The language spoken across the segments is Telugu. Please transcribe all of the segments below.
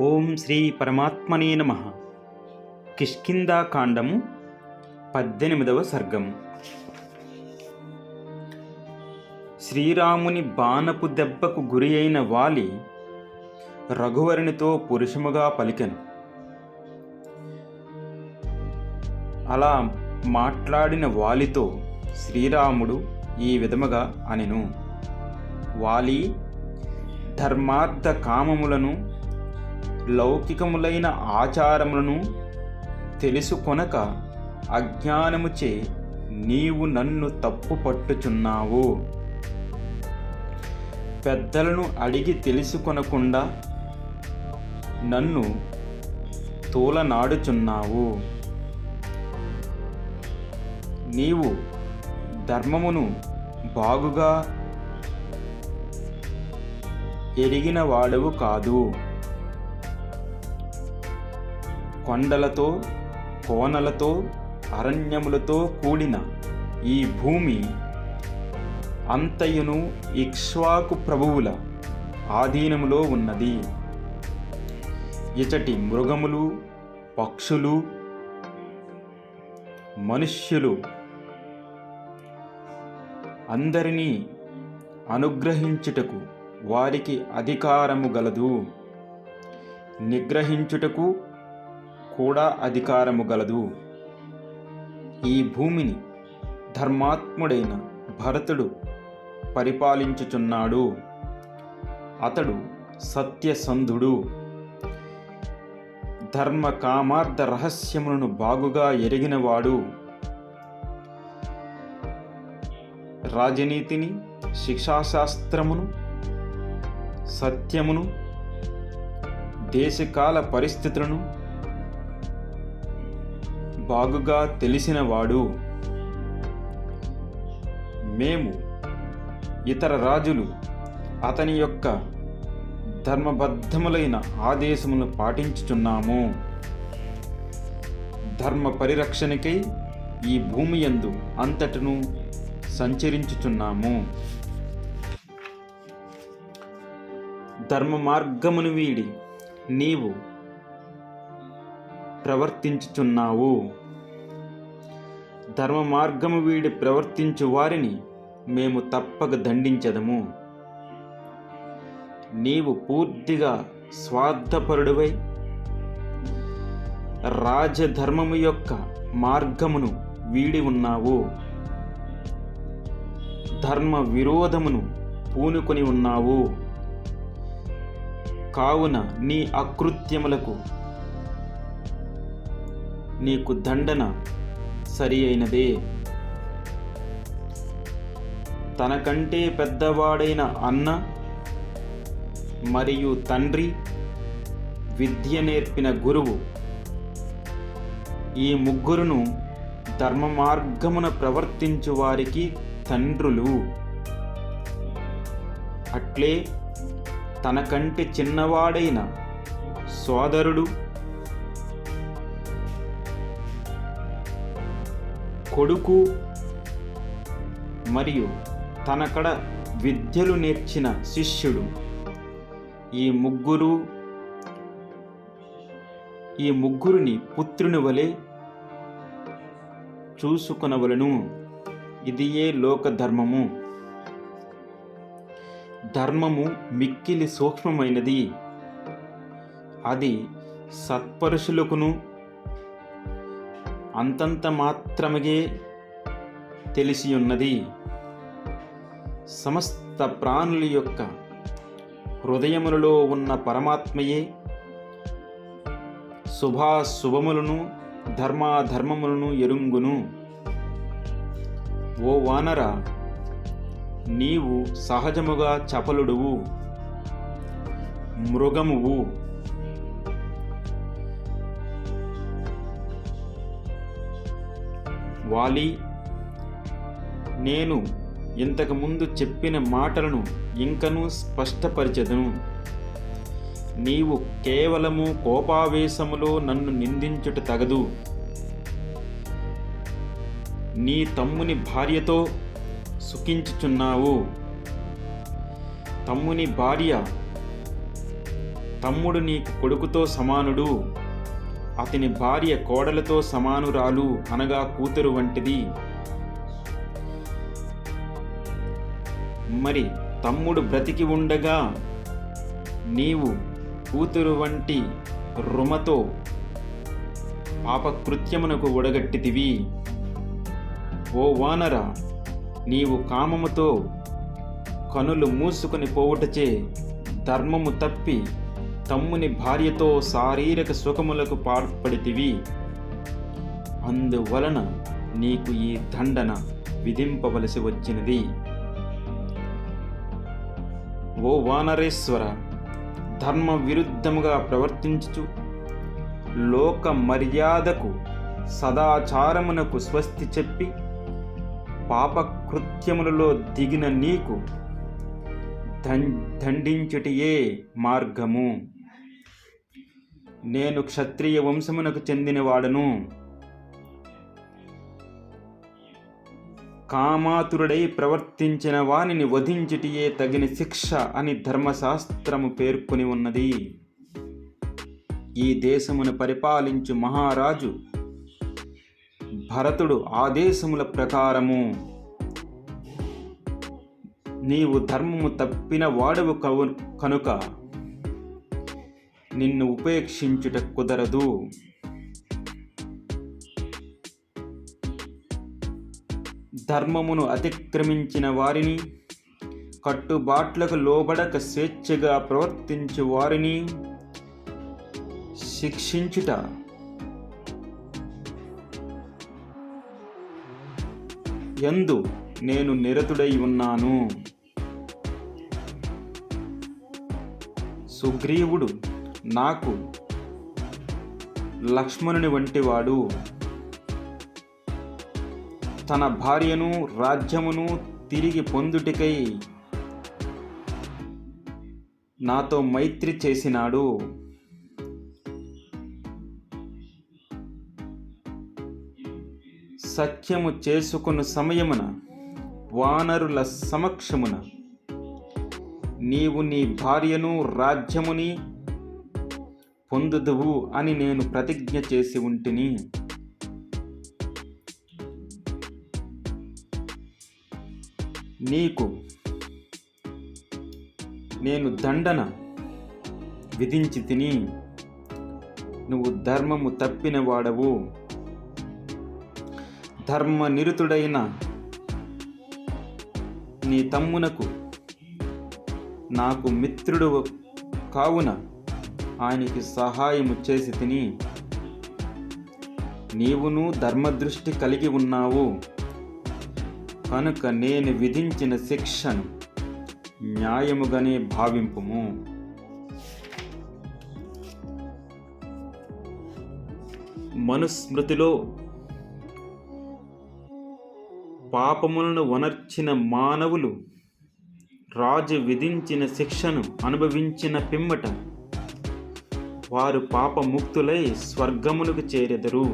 ఓం శ్రీ పరమాత్మనే నమ. కిష్కిందాకాండము పద్దెనిమిదవ సర్గము శ్రీరాముని బాణపు దెబ్బకు గురి అయిన వాలి రఘువరునితో పురుషముగా పలికెను. అలా మాట్లాడిన వాలితో శ్రీరాముడు ఈ విధముగా అనెను. వాలి ధర్మార్థ కామములను లౌకికములైన ఆచారములను తెలుసుకొనక అజ్ఞానముచే నీవు నన్ను తప్పు పట్టుచున్నావు. పెద్దలను అడిగి తెలుసుకొనకుండా నన్ను తోలనాడుచున్నావు. నీవు ధర్మమును బాగుగా ఎరిగిన వాడవు కాదు. కొండలతో కోనలతో అరణ్యములతో కూడిన ఈ భూమి అంతయును ఇక్ష్వాకు ప్రభువుల ఆధీనములో ఉన్నది. ఇచటి మృగములు పక్షులు మనుష్యులు అందరినీ అనుగ్రహించుటకు వారికి అధికారము గలదు. నిగ్రహించుటకు కూడా అధికారము గలదు. ఈ భూమిని ధర్మాత్ముడైన భరతుడు పరిపాలించుచున్నాడు. అతడు సత్యసంధుడు. ధర్మ కామార్థ రహస్యములను బాగుగా ఎరిగినవాడు. రాజనీతిని శిక్షాశాస్త్రమును సత్యమును దేశకాల పరిస్థితులను బాగుగా తెలిసినవాడు. మేము ఇతర రాజులు అతని యొక్క ధర్మబద్ధములైన ఆదేశములను పాటించుచున్నాము. ధర్మ పరిరక్షణకై ఈ భూమి యందు అంతటను సంచరించుచున్నాము. ధర్మ మార్గమును వీడి నీవు ప్రవర్తించుచున్నావు. ధర్మ మార్గము వీడి ప్రవర్తించు వారిని మేము తప్పక దండించదము. నీవు పూర్తిగా స్వార్థపరుడువై రాజధర్మము యొక్క మార్గమును వీడి ఉన్నావు. ధర్మ విరోధమును పూనుకొని ఉన్నావు. కావున నీ అకృత్యములకు నీకు దండన సరి అయినదే తనకంటే పెద్దవాడైన అన్న మరియు తండ్రి విద్య నేర్పిన గురువు ఈ ముగ్గురును ధర్మ మార్గమున ప్రవర్తించు వారికి తండ్రులు. అట్లే తనకంటే చిన్నవాడైన సోదరుడు కొడుకు మరియు తనకడ విద్యలు నేర్చిన శిష్యుడు. ఈ ముగ్గురు ఈ ముగ్గురిని పుత్రుని వలె చూసుకునవలను. ఇది ఏ లోక ధర్మము ధర్మము మిక్కిలి సూక్ష్మమైనది. అది సత్పరుషులకును అంతంత మాత్రమే తెలిసి ఉన్నది సమస్త ప్రాణుల యొక్క హృదయములలో ఉన్న పరమాత్మయే. శుభాశుభములను ధర్మాధర్మములను ఎరుంగును. ఓ వానర నీవు సహజముగా చపలుడువు. మృగమువు వాలి. నేను ఇంతకుముందు చెప్పిన మాటలను ఇంకనూ స్పష్టపరిచెదను. నీవు కేవలము కోపావేశములో నన్ను నిందించుట తగదు. నీ తమ్ముని భార్యతో సుఖించుచున్నావు. తమ్ముని భార్య తమ్ముడు నీకు కొడుకుతో సమానుడు. అతని భార్య కోడలతో సమానురాలు అనగా కూతురు వంటిది. మరి తమ్ముడు బ్రతికి ఉండగా నీవు కూతురు వంటి రుమతో పాపకృత్యమునకు ఒడగట్టితివి. ఓ వానర నీవు కామముతో కనులు మూసుకొని పోవుటచే ధర్మము తప్పి తమ్ముని భార్యతో శారీరక సుఖములకు పాల్పడితివి. అందువలన నీకు ఈ దండన విధింపవలసి వచ్చినది. ఓ వానరేశ్వర ధర్మ విరుద్ధముగా ప్రవర్తించుచు లోక మర్యాదకు సదాచారమునకు స్వస్తి చెప్పి పాపకృత్యములలో దిగిన నీకు దం- దండించుటియే మార్గము. నేను క్షత్రియ వంశమునకు చెందినవాడను. కామాతురుడై ప్రవర్తించిన వానిని వధించుటియే తగిన శిక్ష అని ధర్మశాస్త్రము పేర్కొని ఉన్నది. ఈ దేశమును పరిపాలించు మహారాజు భరతుడు ఆదేశముల ప్రకారము నీవు ధర్మము తప్పిన వాడవు కవు కనుక నిన్ను ఉపేక్షించుట కుదరదు. ధర్మమును అతిక్రమించిన వారిని కట్టుబాట్లకు లోబడక స్వేచ్ఛగా ప్రవర్తించు వారిని శిక్షించుట. ఎందు నేను నిరతుడై ఉన్నాను. సుగ్రీవుడు నాకు లక్ష్మణుని వంటివాడు తన భార్యను రాజ్యమును తిరిగి పొందుటికై నాతో మైత్రి చేసినాడు. సఖ్యము చేసుకున్న సమయమున వానరుల సమక్షమున నీవు నీ భార్యను రాజ్యముని పొందుదువు అని నేను ప్రతిజ్ఞ చేసి ఉంటిని. నీకు నేను దండన విధించి తిని నువ్వు ధర్మము తప్పిన వాడవు ధర్మ నిరుతుడైన నీ తమ్మునకు నాకు మిత్రుడు కావున ఆయనకి సహాయము చేసి తిని నీవును ధర్మదృష్టి కలిగి ఉన్నావు. కనుక నేను విధించిన శిక్షను న్యాయముగానే భావింపుము. మనుస్మృతిలో పాపములను వనర్చిన మానవులు రాజు విధించిన శిక్షను అనుభవించిన పిమ్మట వారు పాపముక్తులై స్వర్గమునకు చేరెదరు.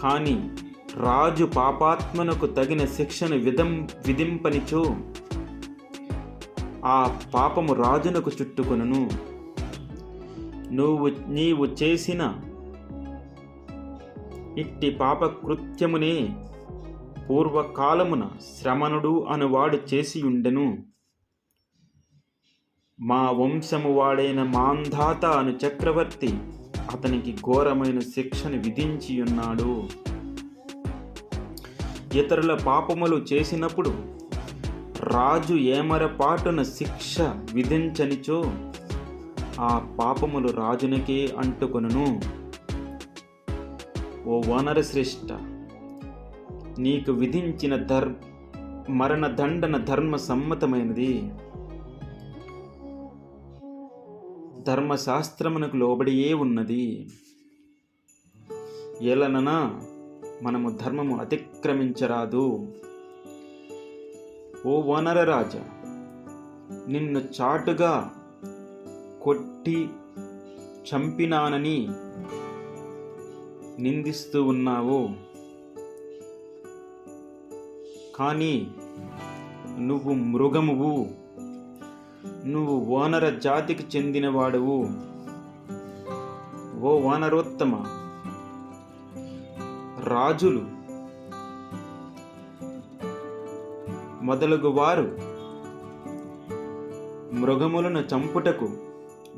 కానీ రాజు పాపాత్మనకు తగిన శిక్షను విధం విధింపనిచో ఆ పాపము రాజునకు చుట్టుకొనును. నువ్వు నీవు చేసిన ఇట్టి పాప కృత్యమునే పూర్వకాలమున శ్రమణుడు అనువాడు చేసి ఉండెను మా వంశము వాడైన మాంధాత అను చక్రవర్తి అతనికి ఘోరమైన శిక్షను విధించి ఉన్నాడు ఇతరుల పాపములు చేసినప్పుడు రాజు ఏమరపాటున శిక్ష విధించనిచో ఆ పాపములు రాజునికే అంటుకొనును. ఓ వనరశ్రేష్ఠ నీకు విధించిన ధర్ మరణ దండన ధర్మ సమ్మతమైనది. ధర్మశాస్త్రమునకు లోబడియే ఉన్నది. ఏలననా మనము ధర్మము అతిక్రమించరాదు. ఓ వనరరాజ నిన్ను చాటుగా కొట్టి చంపినానని నిందిస్తూ ఉన్నావు. కానీ నువ్వు మృగమువు. నువ్వు వానర జాతికి చెందినవాడవు. ఓ వానరోత్తమ రాజులు మొదలగు వారు మృగములను చంపుటకు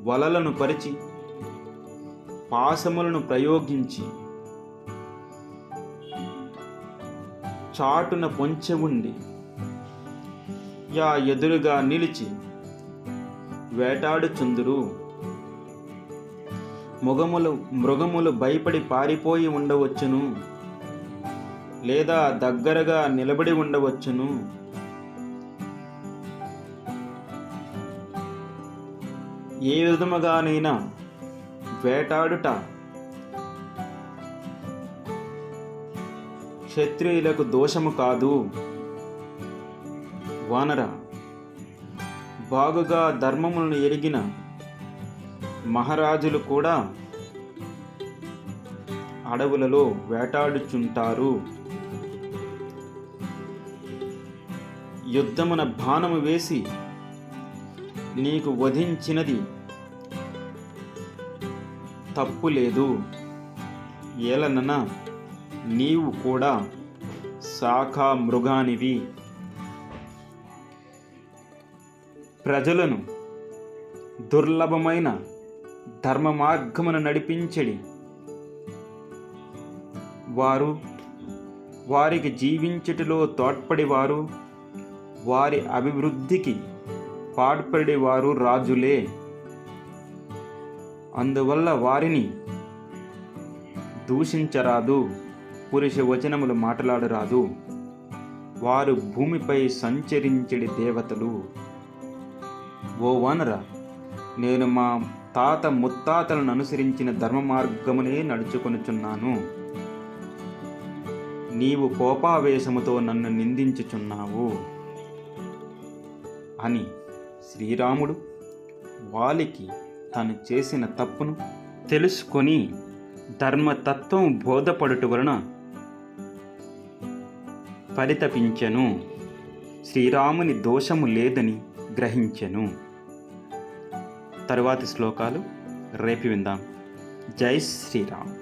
వలలను పరిచి పాసములను ప్రయోగించి చాటున పొంచె ఉండి యా ఎదురుగా నిలిచి వేటాడుచుందురు. మృగములు మృగములు భయపడి పారిపోయి ఉండవచ్చును. లేదా దగ్గరగా నిలబడి ఉండవచ్చును. ఏ విధముగానైనా వేటాడుట క్షత్రియులకు దోషము కాదు. వానర బాగుగా ధర్మములను ఎరిగిన మహారాజులు కూడా అడవులలో వేటాడుచుంటారు. యుద్ధమున బాణము వేసి నీకు వధించినది తప్పు లేదు. ఏలనన నీవు కూడా శాఖా మృగానివి. ప్రజలను దుర్లభమైన ధర్మ మార్గమును నడిపించడి. వారు వారికి జీవించుటలో తోడ్పడేవారు వారి అభివృద్ధికి పాటుపడేవారు రాజులే. అందువల్ల వారిని దూషించరాదు పురుష వచనములు మాట్లాడరాదు. వారు భూమిపై సంచరించడి దేవతలు. ఓ వానర నేను మా తాత ముత్తాతలను అనుసరించిన ధర్మ మార్గమునే నడుచుకొనుచున్నాను. నీవు కోపావేశముతో నన్ను నిందించుచున్నావు. అని శ్రీరాముడు వాలికి తను చేసిన తప్పును తెలుసుకొని ధర్మతత్వం బోధపడుట వలన పరితపించెను. శ్రీరాముని దోషము లేదని గ్రహించెను. తరువాతి శ్లోకాలు రేపు విందాం. జై శ్రీరామ్.